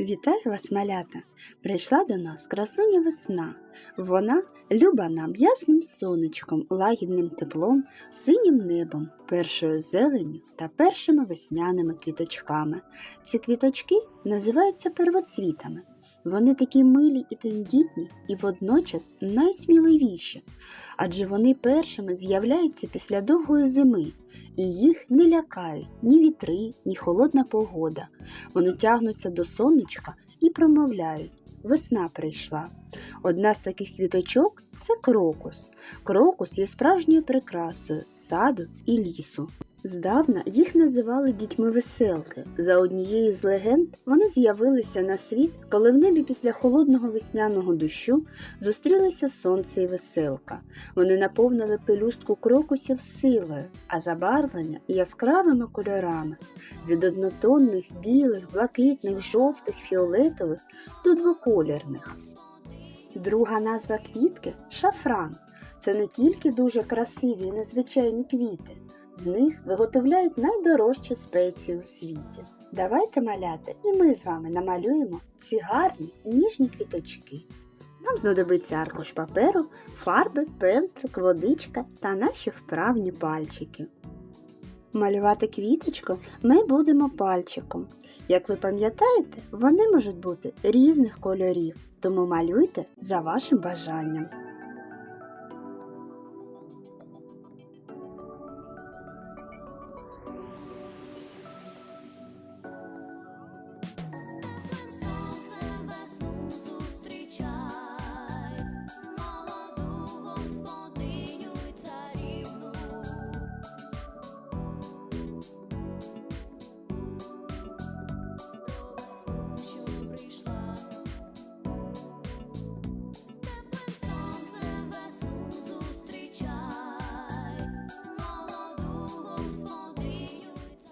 Вітаю вас, малята! Прийшла до нас красуня весна. Вона люба нам ясним сонечком, лагідним теплом, синім небом, першою зеленю та першими весняними квіточками. Ці квіточки називаються первоцвітами. Вони такі милі і тендітні, і водночас найсміливіші, адже вони першими з'являються після довгої зими, і їх не лякають ні вітри, ні холодна погода. Вони тягнуться до сонечка і промовляють Весна прийшла. Одна з таких квіточок це крокус. Крокус є справжньою прикрасою саду і лісу. Здавна їх називали дітьми веселки. За однією з легенд вони з'явилися на світ, коли в небі після холодного весняного дощу зустрілися сонце і веселка. Вони наповнили пелюстку крокусів силою, а забарвлення яскравими кольорами від однотонних білих, блакитних, жовтих, фіолетових до двоколірних. Друга назва квітки шафран. Це не тільки дуже красиві і незвичайні квіти. З них виготовляють найдорожчі спеції у світі. Давайте маляти, і ми з вами намалюємо ці гарні ніжні квіточки. Нам знадобиться аркуш паперу, фарби, пензлик, водичка та наші вправні пальчики. Малювати квіточку ми будемо пальчиком. Як ви пам'ятаєте, вони можуть бути різних кольорів, тому малюйте за вашим бажанням.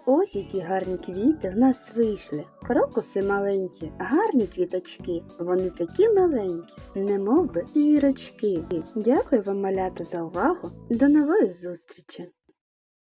Ось які гарні квіти в нас вийшли. Крокуси маленькі, гарні квіточки. Вони такі маленькі, немов би зірочки. Дякую вам, малята, за увагу. До нової зустрічі!